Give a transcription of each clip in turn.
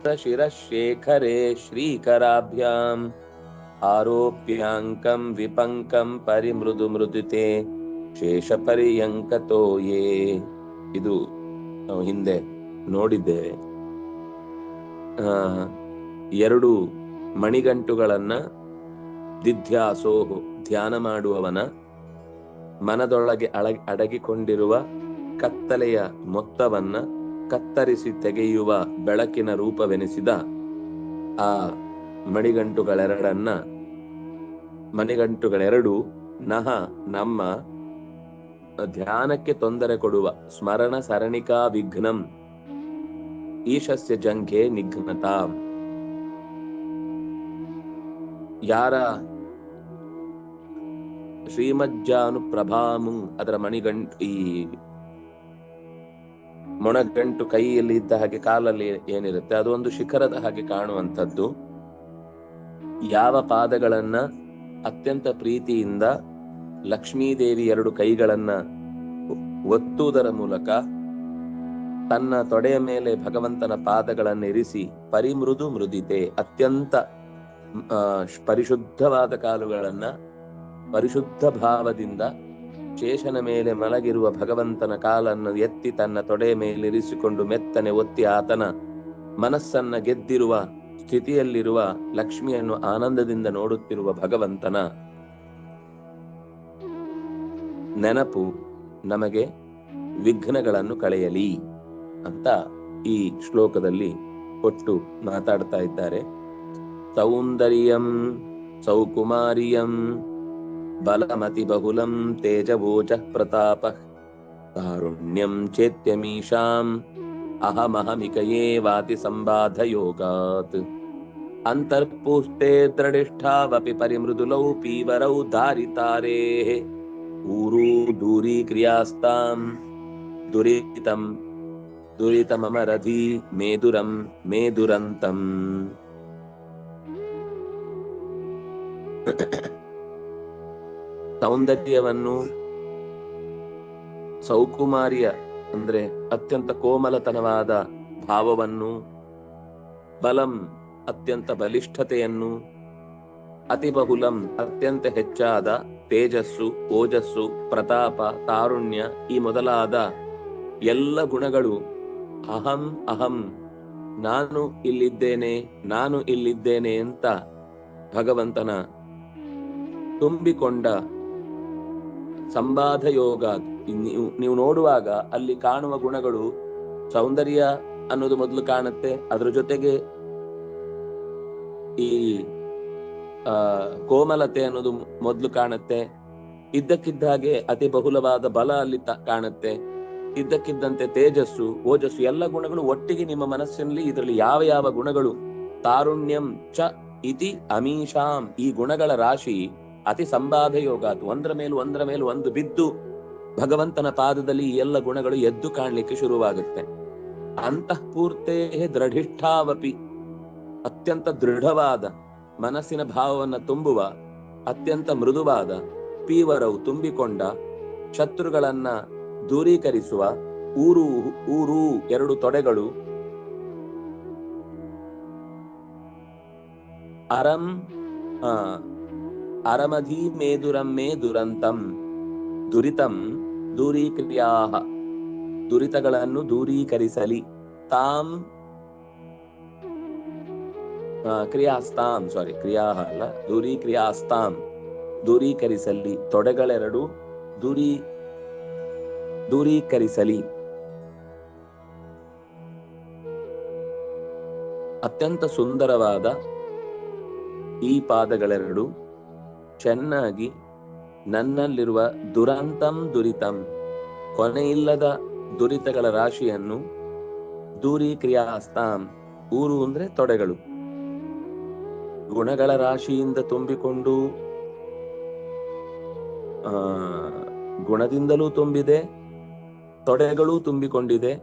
शिरशेखरे श्रीकराभ्याम् आरोप्याङ्कं विपङ्कं ಪರಿಮೃದು ಮೃದುತೆ ಶೇಷಪರ್ಯಂಕತೋ ಯೇ ಇದು ನಾವು ಹಿಂದೆ ನೋಡಿದ್ದೇವೆ ಆ, ಎರಡು ಮಣಿಗಂಟುಗಳನ್ನ ದಿಧ್ಯಾಸೋಹು ಧ್ಯಾನ ಮಾಡುವವನ ಮನದೊಳಗೆ ಅಳ ಅಡಗಿಕೊಂಡಿರುವ ಕತ್ತಲೆಯ ಮೊತ್ತವನ್ನ ಕತ್ತರಿಸಿ ತೆಗೆಯುವ ಬೆಳಕಿನ ರೂಪವೆನಿಸಿದ ಆ ಮಣಿಗಂಟುಗಳೆರಡನ್ನ ಮಣಿಗಂಟುಗಳೆರಡು ನಹ ನಮ್ಮ ಧ್ಯಾನಕ್ಕೆ ತೊಂದರೆ ಕೊಡುವ ಸ್ಮರಣ ಸರಣಿಕಾ ವಿಘ್ನಂ ಈಶಸ್ಯ ಜಂಘೆ ನಿಘ್ನತಾ. ಯಾರ ಶ್ರೀಮಜ್ಜಾನು ಪ್ರಭಾಮು ಅದರ ಮಣಿಗಂಟು ಈ ಮೊಣಗಂಟು ಕೈಯಲ್ಲಿ ಇದ್ದ ಹಾಗೆ ಕಾಲಲ್ಲಿ ಏನಿರುತ್ತೆ, ಅದು ಒಂದು ಶಿಖರದ ಹಾಗೆ ಕಾಣುವಂಥದ್ದು. ಯಾವ ಪಾದಗಳನ್ನ ಅತ್ಯಂತ ಪ್ರೀತಿಯಿಂದ ಲಕ್ಷ್ಮೀದೇವಿ ಎರಡು ಕೈಗಳನ್ನ ಒತ್ತುವುದರ ಮೂಲಕ ತನ್ನ ತೊಡೆಯ ಮೇಲೆ ಭಗವಂತನ ಪಾದಗಳನ್ನು ಇರಿಸಿ ಪರಿಮೃದು ಮೃದಿತೆ, ಅತ್ಯಂತ ಪರಿಶುದ್ಧವಾದ ಕಾಲುಗಳನ್ನ ಪರಿಶುದ್ಧ ಭಾವದಿಂದ ಶೇಷನ ಮೇಲೆ ಮಲಗಿರುವ ಭಗವಂತನ ಕಾಲನ್ನು ಎತ್ತಿ ತನ್ನ ತೊಡೆ ಮೇಲೆ ಇರಿಸಿಕೊಂಡು ಮೆತ್ತನೆ ಒತ್ತಿ ಆತನ ಮನಸ್ಸನ್ನ ಗೆದ್ದಿರುವ ಸ್ಥಿತಿಯಲ್ಲಿರುವ ಲಕ್ಷ್ಮಿಯನ್ನು ಆನಂದದಿಂದ ನೋಡುತ್ತಿರುವ ಭಗವಂತನ ನೆನಪು ನಮಗೆ ವಿಘ್ನಗಳನ್ನು ಕಳೆಯಲಿ ಅಂತ ಈ ಶ್ಲೋಕದಲ್ಲಿ ಒಟ್ಟು ಮಾತಾಡ್ತಾ ಇದ್ದಾರೆ. ಸೌಂದರ್ಯಂ, ಸೌಕುಮಾರಿಯಂ बलमति बहुलं तेजवोजः प्रतापः। तारुण्यं चेत्यमीषाम् अहमहमिकये वाति सम्बाधयोगात् अन्तर्पुष्टे द्रडिष्ठावपि परिमृदुलौ पीवरौ दारितारेः ऊरू दूरीक्रियास्ताम्। दुरितम्। दुरितममरधि मेदुरं मेदुरन्तम्। ಸೌಂದರ್ಯವನ್ನು ಸೌಕುಮಾರಿಯ, ಅಂದ್ರೆ ಅತ್ಯಂತ ಕೋಮಲತನವಾದ ಭಾವವನ್ನು, ಬಲಂ ಅತ್ಯಂತ ಬಲಿಷ್ಠತೆಯನ್ನು, ಅತಿಬಹುಲಂ ಅತ್ಯಂತ ಹೆಚ್ಚಾದ ತೇಜಸ್ಸು, ಓಜಸ್ಸು, ಪ್ರತಾಪ, ತಾರುಣ್ಯ ಈ ಮೊದಲಾದ ಎಲ್ಲ ಗುಣಗಳು ಅಹಂ ಅಹಂ, ನಾನು ಇಲ್ಲಿದ್ದೇನೆ ನಾನು ಇಲ್ಲಿದ್ದೇನೆ ಅಂತ ಭಗವಂತನ ತುಂಬಿಕೊಂಡ ಸಂಬಾಧ ಯೋಗ ನೀವು ನೀವು ನೋಡುವಾಗ ಅಲ್ಲಿ ಕಾಣುವ ಗುಣಗಳು ಸೌಂದರ್ಯ ಅನ್ನೋದು ಮೊದಲು ಕಾಣುತ್ತೆ. ಅದರ ಜೊತೆಗೆ ಈ ಕೋಮಲತೆ ಅನ್ನೋದು ಮೊದಲು ಕಾಣುತ್ತೆ. ಇದ್ದಕ್ಕಿದ್ದ ಹಾಗೆ ಅತಿ ಬಹುಲವಾದ ಬಲ ಅಲ್ಲಿ ಕಾಣುತ್ತೆ. ಇದ್ದಕ್ಕಿದ್ದಂತೆ ತೇಜಸ್ಸು, ಓಜಸ್ಸು ಎಲ್ಲ ಗುಣಗಳು ಒಟ್ಟಿಗೆ ನಿಮ್ಮ ಮನಸ್ಸಿನಲ್ಲಿ ಇದರಲ್ಲಿ ಯಾವ ಯಾವ ಗುಣಗಳು? ತಾರುಣ್ಯಂ ಚ ಇತಿ ಅಮೀಶಾಂ. ಈ ಗುಣಗಳ ರಾಶಿ ಅತಿ ಸಂಬಾಧ ಯೋಗ ಅದು. ಒಂದರ ಮೇಲೂ ಒಂದರ ಮೇಲೂ ಒಂದು ಬಿದ್ದು ಭಗವಂತನ ಪಾದದಲ್ಲಿ ಈ ಎಲ್ಲ ಗುಣಗಳು ಎದ್ದು ಕಾಣಲಿಕ್ಕೆ ಶುರುವಾಗುತ್ತೆ. ಅಂತಃಪೂರ್ತೆ ದೃಢಿಷ್ಠಾವಪಿ. ಅತ್ಯಂತ ದೃಢವಾದ ಮನಸ್ಸಿನ ಭಾವವನ್ನು ತುಂಬುವ ಅತ್ಯಂತ ಮೃದುವಾದ ಪೀವರವು ತುಂಬಿಕೊಂಡ ಶತ್ರುಗಳನ್ನ ದೂರೀಕರಿಸುವ ಊರು ಊರು ಎರಡು ತೊಡೆಗಳು. ಅರಂ ಆ, ಅರಮಧಿ ಮೇದುರಂ ಮೇ ದುರಂತಂ ದುರಿತಂ ದೂರೀಕ್ರಿಯಾಹ. ದುರಿತಗಳನ್ನು ದೂರೀಕರಿಸಲಿ. ತಾಂ ಕ್ರಿಯಾಸ್ತಾಂ ಸಾರಿ ಕ್ರಿಯಾ ಅಲ್ಲ, ದೂರೀಕ್ರಿಯಾಸ್ತಾಂ, ದೂರೀಕರಿಸಲಿ. ತೊಡೆಗಳೆರಡು ದೂರಿ, ದೂರೀಕರಿಸಲಿ. ಅತ್ಯಂತ ಸುಂದರವಾದ ಈ ಪಾದಗಳೆರಡು ಚೆನ್ನಾಗಿ ನನ್ನಲ್ಲಿರುವ ದುರಂತಂ ದುರಿತಂ, ಕೊನೆಯಿಲ್ಲದ ದುರಿತಗಳ ರಾಶಿಯನ್ನು ದೂರೀಕ್ರಿಯಾಸ್ತಾಂ. ಊರು ಅಂದ್ರೆ ತೊಡೆಗಳು. ಗುಣಗಳ ರಾಶಿಯಿಂದ ತುಂಬಿಕೊಂಡು, ಆ, ಗುಣದಿಂದಲೂ ತುಂಬಿದೆ, ತೊಡೆಗಳೂ ತುಂಬಿಕೊಂಡಿದೆ.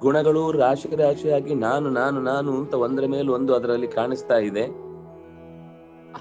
ಗುಣಗಳು ರಾಶಿ ರಾಶಿಯಾಗಿ ನಾನು ನಾನು ನಾನು ಅಂತ ಒಂದರ ಮೇಲೆ ಒಂದು ಅದರಲ್ಲಿ ಕಾಣಿಸ್ತಾ ಇದೆ.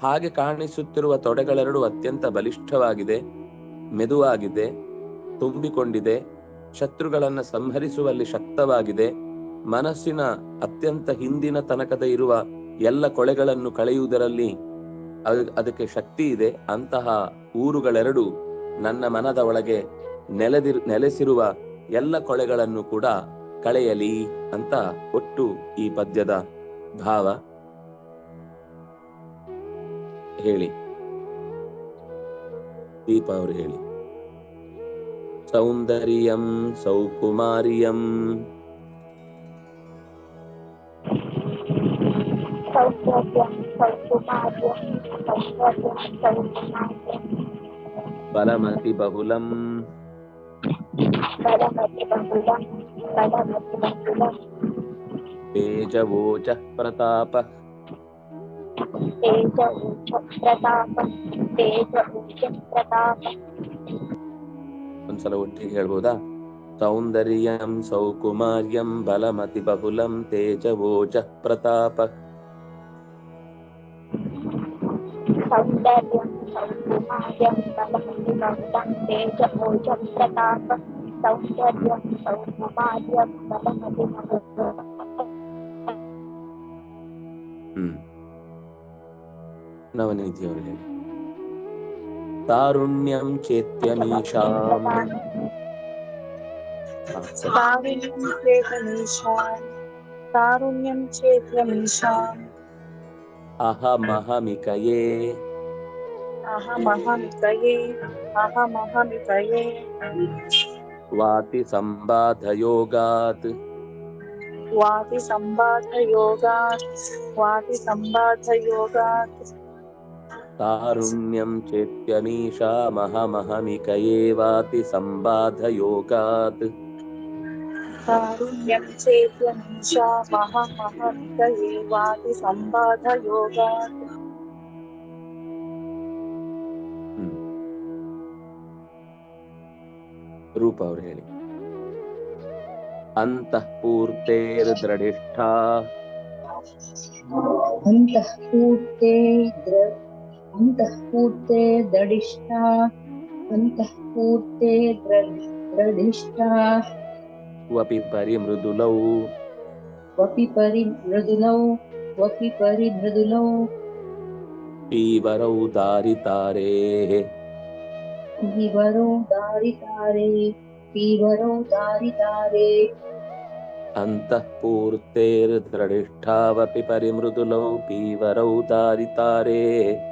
ಹಾಗೆ ಕಾಣಿಸುತ್ತಿರುವ ತೊಡೆಗಳೆರಡು ಅತ್ಯಂತ ಬಲಿಷ್ಠವಾಗಿದೆ ಮೆದುವಾಗಿದೆ ತುಂಬಿಕೊಂಡಿದೆ, ಶತ್ರುಗಳನ್ನು ಸಂಹರಿಸುವಲ್ಲಿ ಶಕ್ತವಾಗಿದೆ, ಮನಸ್ಸಿನ ಅತ್ಯಂತ ಹಿಂದಿನ ತನಕದ ಇರುವ ಎಲ್ಲ ಕೊಳೆಗಳನ್ನು ಕಳೆಯುವುದರಲ್ಲಿ ಅದ್- ಅದಕ್ಕೆ ಶಕ್ತಿ ಇದೆ. ಅಂತಹ ಊರುಗಳೆರಡು ನನ್ನ ಮನದ ಒಳಗೆ ನೆಲೆದಿರ್, ನೆಲೆಸಿರುವ ಎಲ್ಲ ಕೊಳೆಗಳನ್ನು ಕೂಡ ಕಳೆಯಲಿ ಅಂತ ಒಟ್ಟು ಈ ಪದ್ಯದ ಭಾವ. Heli, Di Power Haley. Saundariam Saukumariam. Balamati Bahulam. Balamati Bahulam. Balamati Bahulam. Bejavocah Pratapah. Teja ఊర్జ ప్రతాపం తేజ ಊರ್ಜ ప్రతాపం. ಒಂದ್ಸಲ ಒಟ್ಟಿಗೆ ಹೇಳ್ಬೋದಾ సౌందర్యం సౌకుమార్యం బలమతి బహుళం తేజ ఓజ ప్రతాప. సౌందర్యం नवनिधि और तारुण्यम चेत्यमीशाम तारुण्यम चेत्यमीशाम अहमहमिकये। अहमहमिकये। अहमहमिकये। वाति संबाधयोगात् वाति संबाधयोगात् वाति संबाधयोगात् ತಾರುಣ್ಯಂ ಚೇತ್ಯಮೀಶಾಮಹಮಹಮಿಕಯೇ ವಾತಿ ಸಂಬಾಧಯೋಗಾತ್ तारुण्यं चेत्यमीशामहमहमिकये वाति सम्बाधयोगात् ಹ್ಮ್ ರೂಪ ಅವ್ರು ಹೇಳಿ ಅಂತಃಪೂರ್ತೇರ್ದೃಢಿಷ್ಠಾ ಅಂತಃಪೂರ್ತೆ ದ್ರ ಅಂತಃಪೂರ್ತೆ अन्तःपूर्ते दृढिष्ठा अन्तःपूर्ते दृढिष्ठा। वपि परिमृदुलौ। वपि परिमृदुलौ वपि परिमृदुलौ। पीवरौ दारितारेः। पीवरौ दारितारे पीवरौ दारितारे। अन्तःपूर्तेर्दृढिष्ठावपि परिमृदुलौ पीवरौ दारितारे।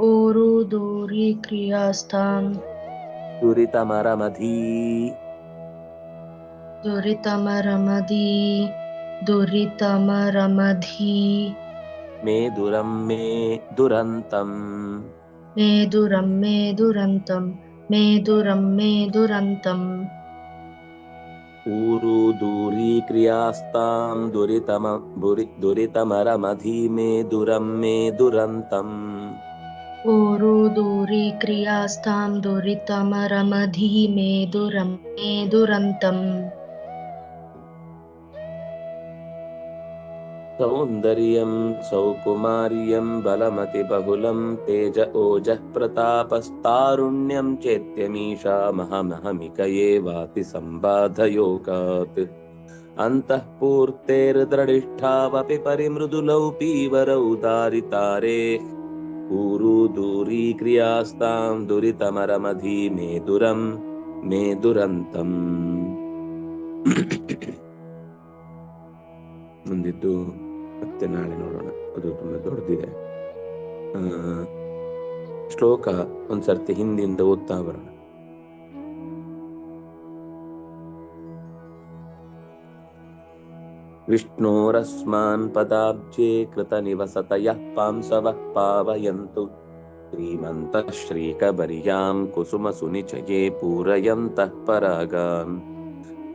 ओरो दूरे क्रियास्थान। दुरितमरमधी। दुरितमरमधी। दुरितमरमधी। मे दुरं मे दुरन्तं। मे दुरं मे दुरन्तं। मे दुरं मे दुरन्तम् ऊरु दूरीक्रियास्तां दुरितम दुरितमरमधी मे दुरं मे दुरन्तम् ौकुमार्यम्बहुलम् तेज ओजः प्रतापस्तारुण्यं चेत्यमीषा महमहमिकये वाति सम्बाधयोगात् अन्तःपूर्तेर्द्रणिष्ठावपि परिमृदुलौ पीवरौ दारितारेः ऊरु दूरी क्रियास्तां दुरितमरमधी मे दुरं मे दुरन्तम् ಮುಂದಿದ್ದು ಮತ್ತೆ ನಾಳೆ ನೋಡೋಣ ಅದು ತುಂಬಾ ದೊಡ್ಡದಿದೆ ಆ, ಶ್ಲೋಕ ಒಂದ್ಸರ್ತಿ ಹಿಂದಿಂದ ಓದ್ತಾ ಬರೋಣ विष्णोरस्मान् पदाब्जे कृतनिवसतयः पांसवः पावयन्तु। श्रीमन्तः श्रीकबर्यां कुसुमसुनिचये पूरयन्तः परागान्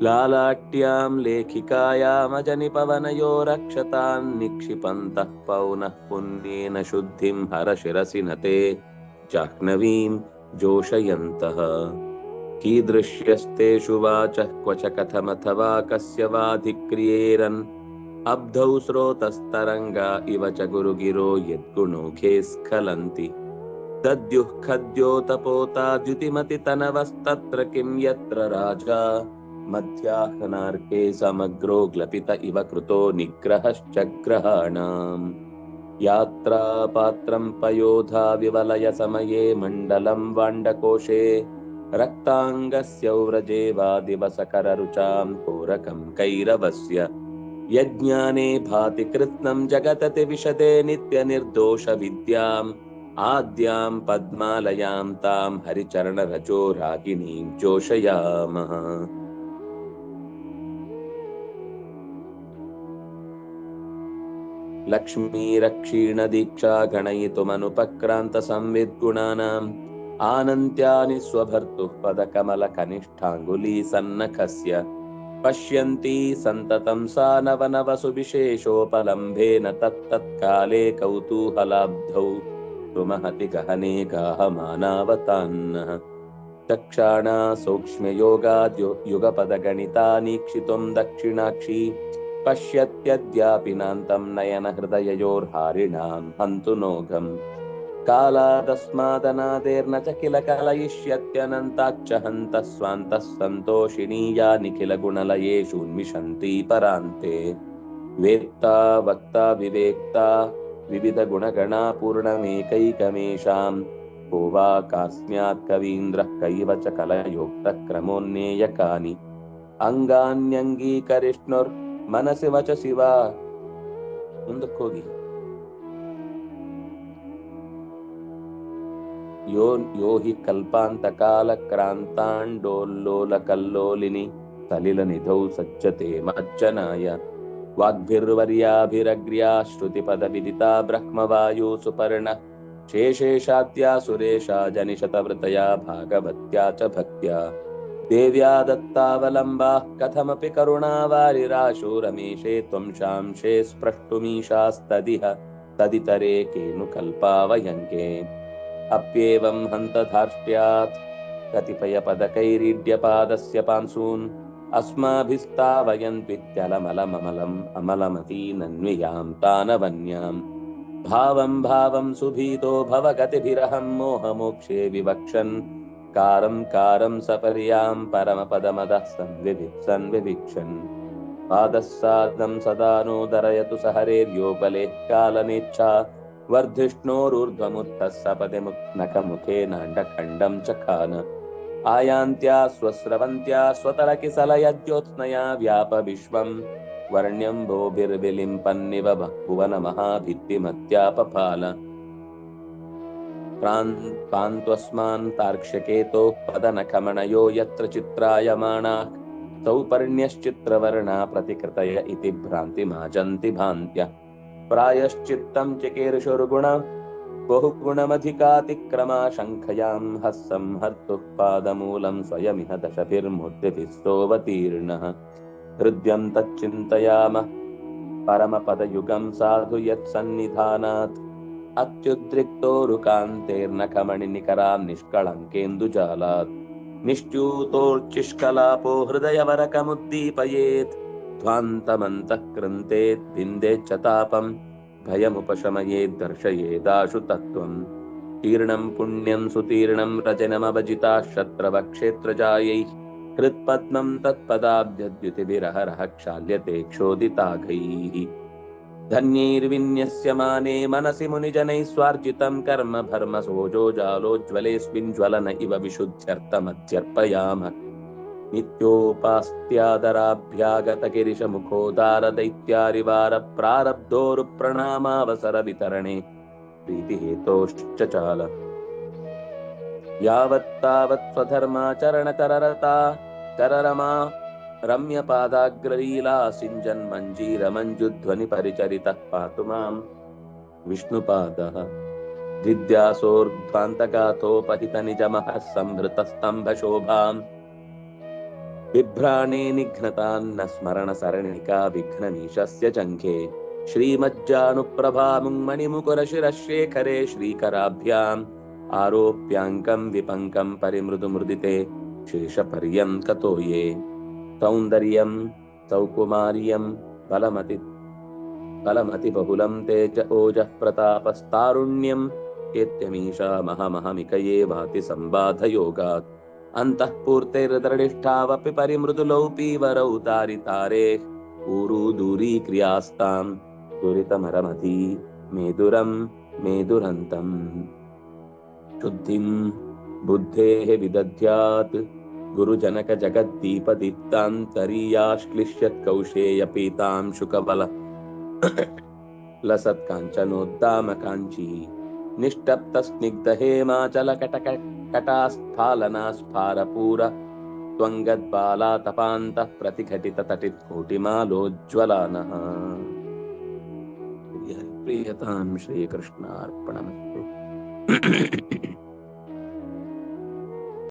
लालाट्यां लेखिकायामजनिपवनयो रक्षतान् निक्षिपन्तः पौनः पुण्येन शुद्धिं हरशिरसि न ते। जाह्नवीं जोषयन्तः कीदृश्यस्तेषु वाचः क्व च कथमथवा कस्य वाधिक्रियेरन्। अब्धौ स्रोतस्तरङ्गा इव च गुरुगिरो यद्गुणौघे स्खलन्ति। दद्युः खद्योतपोता द्युतिमतितनवस्तत्र किं यत्र राजा? मध्याह्नार्के समग्रो ग्लपित इव कृतो निग्रहश्च ग्रहाणाम् यात्रा पात्रं पयोधा विवलय समये मण्डलं वाण्डकोशे रक्ताङ्गस्यौव्रजे वा दिवसकररुचां कोरकं कैरवस्य। यज्ञाने भाति कृत्स्नं जगतति विशदे नित्यनिर्दोषविद्याम्। आद्यां पद्मालयां तां हरिचरणरजो रागिणीं जोषयामः लक्ष्मीरक्षीणदीक्षा गणयितुमनुपक्रान्तसंविद्गुणानाम् आनन्त्यानि स्वभर्तुः पदकमलकनिष्ठाङ्गुलीसन्नखस्य। पश्यन्ती सन्ततं सा नवनवसुविशेषोपलम्भेन तत्तत्काले कौतूहलाब्धौ। सुमहति गहने गाहमानावतान्नः चक्षाणा सौक्ष्म्ययोगाद्यो युगपदगणितानीक्षितुं दक्षिणाक्षी। पश्यत्यद्यापि नान्तं नयनहृदययोर्हारिणां हन्तु नोघम् कालादस्मादनादेर्न च किल कलयिष्यत्यनन्ताच्च हन्तः स्वान्तः सन्तोषिणी या निखिलगुणलयेषु उन्मिषन्ती परान्ते वेत्ता वक्ता विवेक्ता विविधगुणगणा पूर्णमेकैकमेषां को वा कास्म्यात् कवीन्द्रः कैव च कलयोक्तक्रमोन्नेयकानि अङ्गान्यङ्गीकरिष्णुर्मनसि वचसि वा ಮುಂದಕ್ಕೋಗಿ यो यो हि कल्पान्तकालक्रान्ताण्डोल्लोलकल्लोलिनि सलिलनिधौ सज्जते मज्जनाय। वाग्भिर्वर्याभिरग्र्या श्रुतिपदविदिता ब्रह्मवायु सुपर्ण। शेषेशाद्या सुरेशा जनिशतवृतया भागवत्या च भक्त्या। देव्या दत्तावलम्बाः कथमपि करुणावारिराशो रमेशे त्वं शांशे स्प्रष्टुमीशास्तदिह। तदितरे केनु అప్యేవం హంతధార్ష్ట్యాత్ కతిపయపదకైరీడ్యపాదస్య పాంసూన్ అస్మాభిస్తావయన్విత్యలమలమమలం అమలమతీనన్వియాం తానవన్యాం భావం భావం సుభీతో భవగతిభిరహం మోహమోక్షే వివక్షన్ కారం కారం సపర్యాం పరమపదమద సంవిభి సంవిభిక్షన్ పాదస్సాదం సదానోదరయతు సహరేర్యోపలేః కాలనేచ్ఛా नोदरयतु स हरेर्योपले कालनेच्छा वर्धिष्णोरूर्ध्वमुत्थः सपदि नखमुखेनाण्डखण्डं चखान आयान्त्या स्वस्रवन्त्या स्वतरकिसलयज्योत्स्नया व्याप विश्वम् वर्ण्यम्भोभिर्विलिम्पन्निव भुवनमहाभित्तिमत्यापपाल प्रान्त्वस्मान् तार्क्ष्यकेतोः पदनखमणयो यत्र चित्रायमाणाः। सौपर्ण्यश्चित्रवर्णा प्रतिकृतय इति भ्रान्तिमाजन्ति भान्त्य प्रायश्चित्तं चिकीर्षुर्गुण बहुगुणमधिकातिक्रमा शङ्खयां हस्सं हर्तुः पादमूलं स्वयमिह दशभिर्मूर्तिभिः सोऽवतीर्णः हृद्यं तच्चिन्तयामः परमपदयुगं साधु यत्सन्निधानात्। अत्युद्रिक्तोरुकान्तेर्नखमणिनिकरां निष्कळङ्केन्दुजालात् निश्च्यूतोर्चिष्कलापो हृदयवरकमुद्दीपयेत् ध्वान्तमन्तः कृन्तेत् विन्देच्च तापं भयमुपशमयेत् दर्शयेदाशु तत्त्वम्। तीर्णं पुण्यं सुतीर्णं रजनमवजिताः शत्रवक्षेत्रजायैः हृत्पद्मं तत्पदाब्जद्युतिभिरहरः क्षाल्यते क्षोदिताघैः। धन्यैर्विन्यस्यमाने मनसि मुनिजनैः स्वार्जितं कर्म भर्मसोजो जालोज्ज्वलेऽस्मिन् ज्वलन इव विशुद्ध्यर्थमध्यर्पयामः नित्योपास्त्यादराभ्यागतगिरिशमुखोदारदैत्यारिवार प्रारब्धोरुप्रणामावसरवितरणे प्रीतिहेतोश्च चाल यावत्तावत् स्वधर्माचरणतररता कररमा रम्यपादाग्रलीला सिञ्जन्मञ्जीरमञ्जुध्वनिपरिचरितः पातु माम्। विष्णुपादः जिज्ञासोर्ध्वान्तगाथोपहितनिजमः संहृतस्तम्भशोभाम् बिभ्राणे निघ्नतान्न स्मरणसरणिका विघ्नमीशस्य चङ्खे श्रीमज्जानुप्रभामुङ्मणिमुकुरशिरशेखरे श्रीकराभ्याम् आरोप्याङ्कं विपङ्कं परिमृदुमृदिते शेषपर्यङ्कतो ये सौन्दर्यं सौकुमार्यं बलमति बलमतिबहुलं तेज ओजः प्रतापस्तारुण्यम्। एत्यमीशा महमहमिकये भाति सम्बाधयोगात् अन्तःपूर्तैर्दृढिष्ठावपि परिमृदुलौ पीवरौ तारितारे शुद्धिं बुद्धेः विदध्यात् गुरुजनकजगद्दीपदीप्तान्तरीयाश्लिष्यत्कौशेयपीतां शुकबल लसत्काञ्चनोद्दामकाञ्ची कटास्थालनास्फारपूर त्वङ्गद्बाला तपान्तः प्रतिघटिततटित्कोटिमालोज्ज्वलानः प्रियतां श्रीकृष्णार्पणमस्तु।